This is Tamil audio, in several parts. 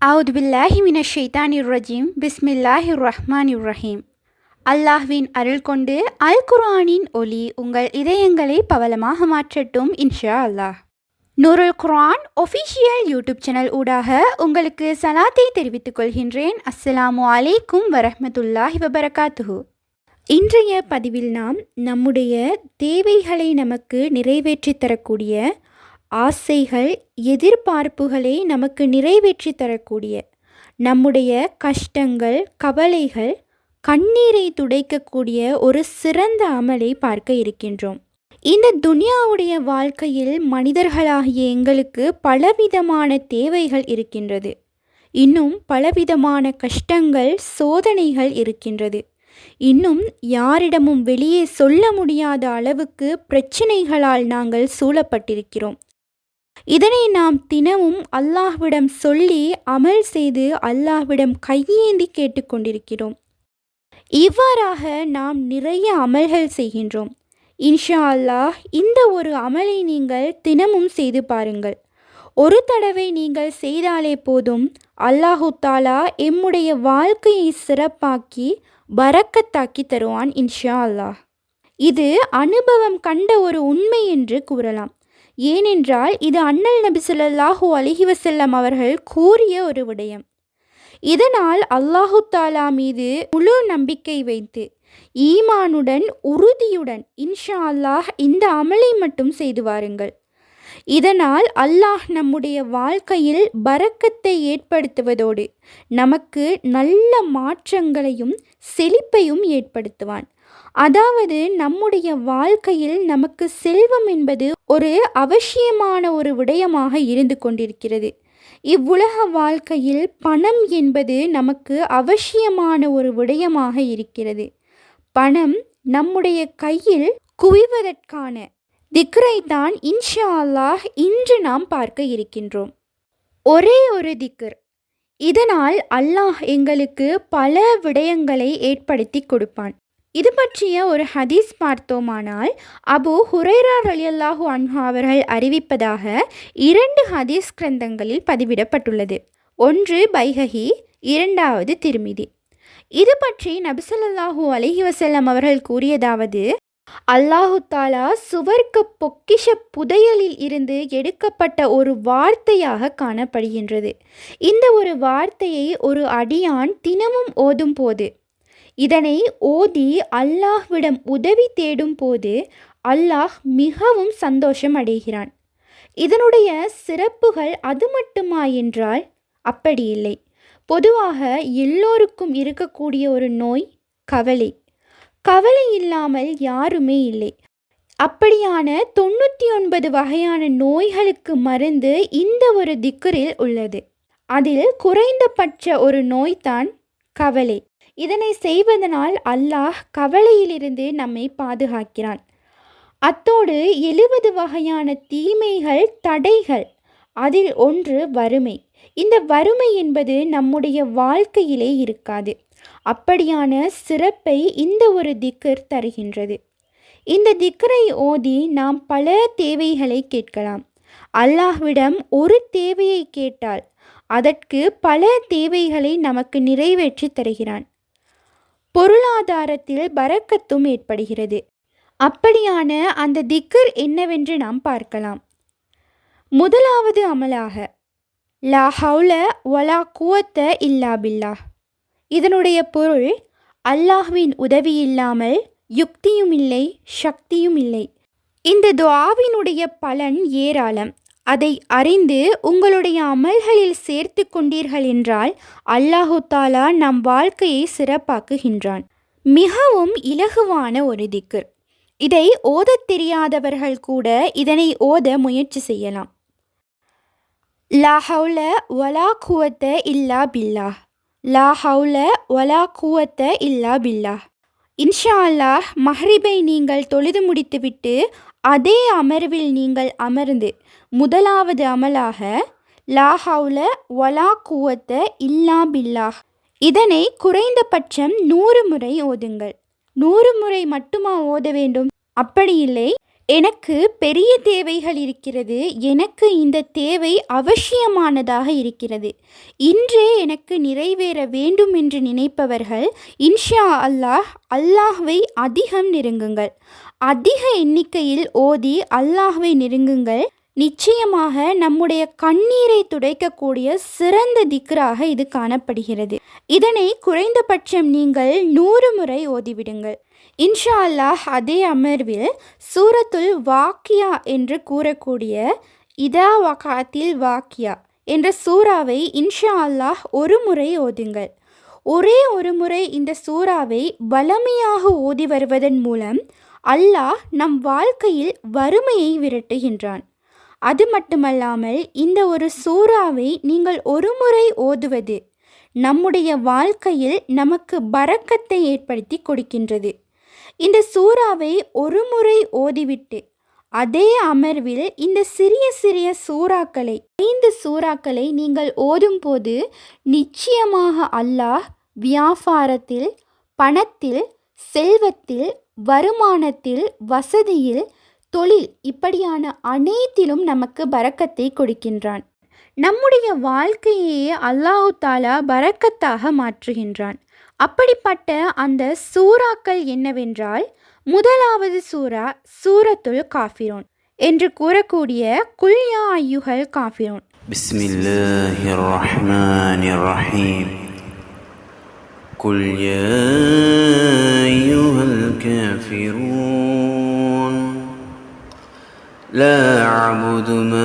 அவுத் பில்லாஹி மின ஷைத்தானிர் ரஜீம். பிஸ்மில்லாஹி ரஹ்மானிர் ரஹீம். அல்லாஹ்வின் அருள் கொண்டு அல் குர்ஆனின் ஒளி உங்கள் இதயங்களை பவலமாக மாற்றட்டும் இன்ஷா அல்லாஹ். Noorul Quran official YouTube channel ஊடாக உங்களுக்கு சலாத்தை தெரிவித்துக் கொள்கின்றேன். அஸ்ஸலாமு அலைக்கும் வரஹமத்துல்லாஹி வபரகாத்துஹு. இன்றைய பதிவில் நாம் நம்முடைய தேவைகளை நமக்கு நிறைவேற்றித் தரக்கூடிய ஆசைகள் எதிர்பார்ப்புகளை நமக்கு நிறைவேற்றி தரக்கூடிய நம்முடைய கஷ்டங்கள் கவலைகள் கண்ணீரை துடைக்கக்கூடிய ஒரு சிறந்த அமலை பார்க்க இருக்கின்றோம். இந்த துனியாவுடைய வாழ்க்கையில் மனிதர்களாகிய எங்களுக்கு பலவிதமான தேவைகள் இருக்கின்றது. இன்னும் பலவிதமான கஷ்டங்கள் சோதனைகள் இருக்கின்றது. இன்னும் யாரிடமும் வெளியே சொல்ல முடியாத அளவுக்கு பிரச்சனைகளால் நாங்கள் சூழப்பட்டிருக்கிறோம். இதனை நாம் தினமும் அல்லாஹ்விடம் சொல்லி அமல் செய்து அல்லாஹ்விடம் கையேந்தி கேட்டுக்கொண்டிருக்கிறோம் இவ்வாறாக நாம் நிறைய அமல்கள் செய்கின்றோம். இன்ஷா அல்லாஹ் இந்த ஒரு அமலை நீங்கள் தினமும் செய்து பாருங்கள். ஒரு தடவை நீங்கள் செய்தாலே போதும் அல்லாஹு தாலா எம்முடைய வாழ்க்கையை சிறப்பாக்கி பறக்கத்தாக்கி தருவான் இன்ஷா அல்லாஹ். இது அனுபவம் கண்ட ஒரு உண்மை என்று கூறலாம். ஏனென்றால் இது அண்ணல் நபி சொல்லாஹூ அலிஹி வசல்லம் அவர்கள் கூறிய ஒரு விடயம். இதனால் அல்லாஹு தாலா மீது முழு நம்பிக்கை வைத்து ஈமானுடன் உறுதியுடன் இன்ஷா அல்லாஹ் இந்த அமலை மட்டும் செய்து வாருங்கள். இதனால் அல்லாஹ் நம்முடைய வாழ்க்கையில் பறக்கத்தை ஏற்படுத்துவதோடு நமக்கு நல்ல மாற்றங்களையும் செழிப்பையும் ஏற்படுத்துவான். அதாவது நம்முடைய வாழ்க்கையில் நமக்கு செல்வம் என்பது ஒரு அவசியமான ஒரு விடயமாக இருந்து கொண்டிருக்கிறது. இவ்வுலக வாழ்க்கையில் பணம் என்பது நமக்கு அவசியமான ஒரு விடயமாக இருக்கிறது. பணம் நம்முடைய கையில் குவிவதற்கான திக்ரை தான் இன்ஷா அல்லாஹ் இன்று நாம் பார்க்க இருக்கின்றோம். ஒரே ஒரு திக்ர். இதனால் அல்லாஹ் எங்களுக்கு பல விடயங்களை ஏற்படுத்தி கொடுப்பான். இது பற்றிய ஒரு ஹதீஸ் பார்த்தோமானால் அபு ஹுரேரா ரலியல்லாஹு அன்ஹா அவர்கள் அறிவிப்பதாக இரண்டு ஹதீஸ் கிரந்தங்களில் பதிவிடப்பட்டுள்ளது. ஒன்று பைஹகி இரண்டாவது திருமிதி. இது பற்றி நபிசல்லாஹு அலஹி வசல்லம் அவர்கள் கூறியதாவது அல்லாஹு தாலா சுவர்க்க பொக்கிஷ புதையலில் இருந்து எடுக்கப்பட்ட ஒரு வார்த்தையாக காணப்படுகின்றது. இந்த ஒரு வார்த்தையை ஒரு அடியான் தினமும் ஓதும் போது இதனை ஓதி அல்லாஹ்விடம் உதவி தேடும் போது அல்லாஹ் மிகவும் சந்தோஷம் அடைகிறான் இதனுடைய சிறப்புகள் அது மட்டுமா என்றால் அப்படி இல்லை. பொதுவாக எல்லோருக்கும் இருக்கக்கூடிய ஒரு நோய் கவலை. கவலை இல்லாமல் யாருமே இல்லை. அப்படியான தொண்ணூற்றி ஒன்பது வகையான நோய்களுக்கு மருந்து இந்த ஒரு திக்கரில் உள்ளது. அதில் குறைந்தபட்ச ஒரு நோய்தான் கவலை. இதனை செய்வதனால் அல்லாஹ் கவலையிலிருந்து நம்மை பாதுகாக்கிறான். அத்தோடு எழுபது வகையான தீமைகள் தடைகள் அதில் ஒன்று வறுமை. இந்த வறுமை என்பது நம்முடைய வாழ்க்கையிலே இருக்காது. அப்படியான சிறப்பை இந்த ஒரு திக்கர் தருகின்றது. இந்த திக்கரை ஓதி நாம் பல தேவைகளை கேட்கலாம். அல்லாஹ்விடம் ஒரு தேவையை கேட்டால் அதற்கு பல தேவைகளை நமக்கு நிறைவேற்றி தருகிறான். பொருளாதாரத்தில் பறக்கத்தும் ஏற்படுகிறது. அப்படியான அந்த திக்கர் என்னவென்று நாம் பார்க்கலாம். முதலாவது அமலாக. லா ஹவுல ஒலா குவத்த இல்லா பில்லா இதனுடைய பொருள் அல்லாஹ்வின் உதவி இல்லாமல் யுக்தியும் இல்லை சக்தியும் இல்லை இந்த துவாவினுடைய பலன் ஏராளம். அதை அறிந்து உங்களுடைய அமல்களில் சேர்த்து கொண்டீர்கள் என்றால் அல்லாஹு தாலா நம் வாழ்க்கையை சிறப்பாக்குகின்றான். மிகவும் இலகுவான ஒரு திக்கர் இதை ஓதத் தெரியாதவர்கள் கூட இதனை ஓத முயற்சி செய்யலாம். லா ஹவுல வலா குவத்த இல்லா பில்லா லா ஹவுல வலா குவத்த இல்லா பில்லா இன்ஷா அல்லாஹ் மஹ்ரிபை நீங்கள் தொழுது முடித்துவிட்டு அதே அமர்வில் நீங்கள் அமர்ந்து முதலாவது அமலாக லாஹாவில் ஒலா வலா குவத்த இல்லா பில்லாஹ். இதனை குறைந்தபட்சம் நூறு முறை ஓதுங்கள். நூறு முறை மட்டுமா ஓத வேண்டும்? அப்படி இல்லை. எனக்கு பெரிய தேவைகள் இருக்கிறது. எனக்கு இந்த தேவை அவசியமானதாக இருக்கிறது. இன்றே எனக்கு நிறைவேற வேண்டும் என்று நினைப்பவர்கள் இன்ஷா அல்லாஹ் அல்லாஹ்வை அதிகம் நெருங்குங்கள். அதிக எண்ணிக்கையில் ஓதி அல்லாஹ்வை நெருங்குங்கள். நிச்சயமாக நம்முடைய கண்ணீரை துடைக்கக்கூடிய சிறந்த திக்ராக இது காணப்படுகிறது. இதனை குறைந்தபட்சம் நீங்கள் நூறு முறை ஓதிவிடுங்கள். இன்ஷா அல்லாஹ் அதே அமர்வில் சூரத்துல் வாக்கியா என்று கூறக்கூடிய இதா வகாத்தில் வாக்கியா என்ற சூறாவை இன்ஷா அல்லாஹ் ஒரு முறை ஓதுங்கள். ஒரே ஒரு முறை இந்த சூறாவை வலமையாக ஓதி வருவதன் மூலம் அல்லாஹ் நம் வாழ்க்கையில் வறுமையை விரட்டுகின்றான். அது மட்டுமல்லாமல் இந்த ஒரு சூறாவை நீங்கள் ஒரு முறை ஓதுவது நம்முடைய வாழ்க்கையில் நமக்கு பறக்கத்தை ஏற்படுத்தி கொடுக்கின்றது. இந்த சூறாவை ஒரு முறை ஓதிவிட்டு அதே அமர்வில் இந்த சிறிய சிறிய சூறாக்களை ஐந்து சூறாக்களை நீங்கள் ஓதும்போது நிச்சயமாக அல்லாஹ் வியாபாரத்தில் பணத்தில் செல்வத்தில் வருமானத்தில் வசதியில் தொழில் இப்படியான அனைத்திலும் நமக்கு பறக்கத்தை கொடுக்கின்றான். நம்முடைய வாழ்க்கையே அல்லாஹு தாலா பறக்கத்தாக மாற்றுகின்றான் அப்படிப்பட்ட அந்த சூறாக்கள் என்னவென்றால் முதலாவது சூரா சூரத்துல் காஃபிரோன் என்று கூறக்கூடிய குல்யா ஐயுகள் காஃபிரோன் بسم الله الرحمن الرحيم قل يا أيها الكافرون لا أعبد ما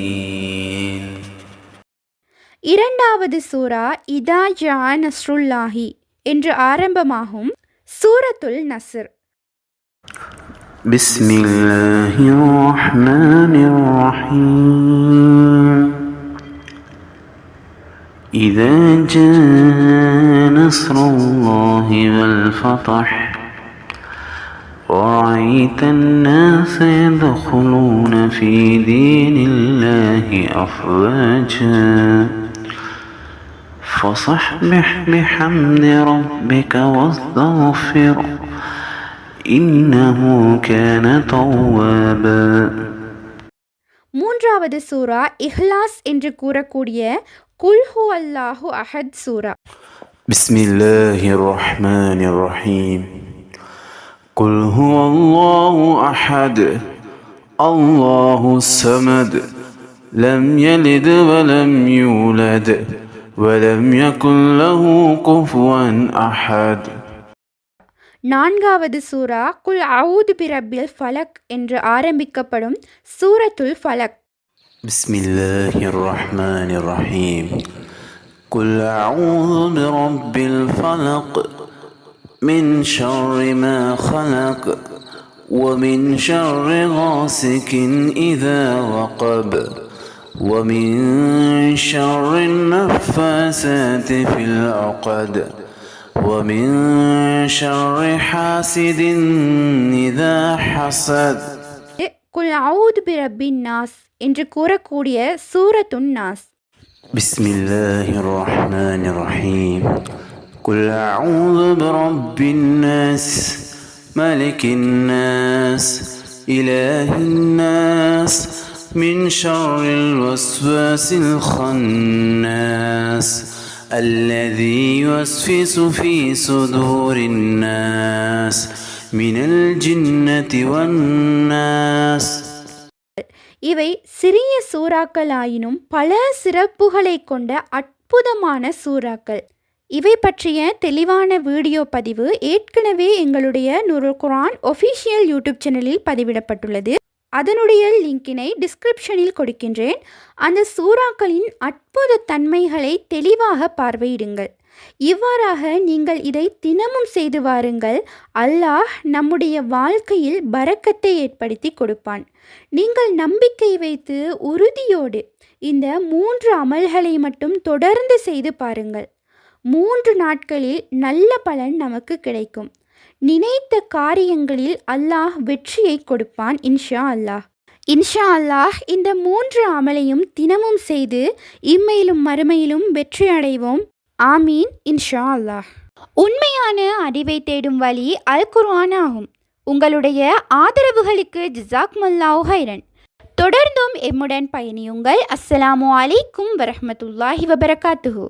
இரண்டாவது சூரா இதா ஜா நஸ்ருல்லாஹி என்று ஆரம்பமாகும் சூரத்துல் நஸ்ர் بسم الله الرحمن الرحيم إذا جاء نصر الله والفتح ورأيت الناس يدخلون في دين الله أفواجا فصحبح بحمد ربك واستغفره إنه كان توابا மூன்றாவது சூரா இஹ்லாஸ் என்று கூறக்கூடிய குல்ஹு அல்லாஹு அஹத் சூரா بسم الله الرحمن الرحيم قل هو الله أحد الله الصمد لم يلد ولم يولد ولم يكن له كفوا أحد நான்காவது சூரா குல் அவுது பிரபில் ஃபலக் என்று ஆரம்பிக்கப்படும் சூரத்துல் ஃபலக் بسم الله الرحمن الرحيم قل أعوذ برب الفلق من شر ما خلق ومن شر غاسق إذا وقب ومن شر النفاسات في العقد ومن شر حاسد إذا حسد குல் அவுது பிரபின் நாஸ் என்று கூறக்கூடிய சூரத்துன் நாஸ் بسم الله الرحمن الرحيم قل أعوذ برب الناس ملك الناس إله الناس من شر الوسواس الخناس الذي يوسوس في صدور الناس من الجنة والناس இவை சிறிய சூறாக்களாயினும் பல சிறப்புகளை கொண்ட அற்புதமான சூறாக்கள் இவை பற்றிய தெளிவான வீடியோ பதிவு ஏற்கனவே எங்களுடைய நுருல் குரான் ஒஃபிஷியல் யூடியூப் சேனலில் பதிவிடப்பட்டுள்ளது அதனுடைய லிங்கினை டிஸ்கிரிப்ஷனில் கொடுக்கின்றேன். அந்த சூறாக்களின் அற்புத தன்மைகளை தெளிவாக பார்வையிடுங்கள். இவ்வாறாக நீங்கள் இதை தினமும் செய்து வாருங்கள். அல்லாஹ் நம்முடைய வாழ்க்கையில் பறக்கத்தை ஏற்படுத்தி கொடுப்பான். நீங்கள் நம்பிக்கை வைத்து உறுதியோடு இந்த மூன்று அமல்களை மட்டும் தொடர்ந்து செய்து பாருங்கள். மூன்று நாட்களில் நல்ல பலன் நமக்கு கிடைக்கும். நினைத்த காரியங்களில் அல்லாஹ் வெற்றியை கொடுப்பான் இன்ஷா அல்லாஹ். இன்ஷா அல்லாஹ் இந்த மூன்று அமலையும் தினமும் செய்து இம்மையிலும் மறுமையிலும் வெற்றி அடைவோம். ஆமீன் இன்ஷா அல்லாஹ். உண்மையான அறிவை தேடும் வழி அல் குர்ஆன் ஆகும். உங்களுடைய ஆதரவுகளுக்கு ஜிசாக் மல்லாஹ் ஹைரன் தொடர்ந்தும் எம்முடன் பயணியுங்கள். அஸ்ஸலாமு அலைக்கும் வரஹ்மத்துல்லாஹி வபரகாத்துஹூ.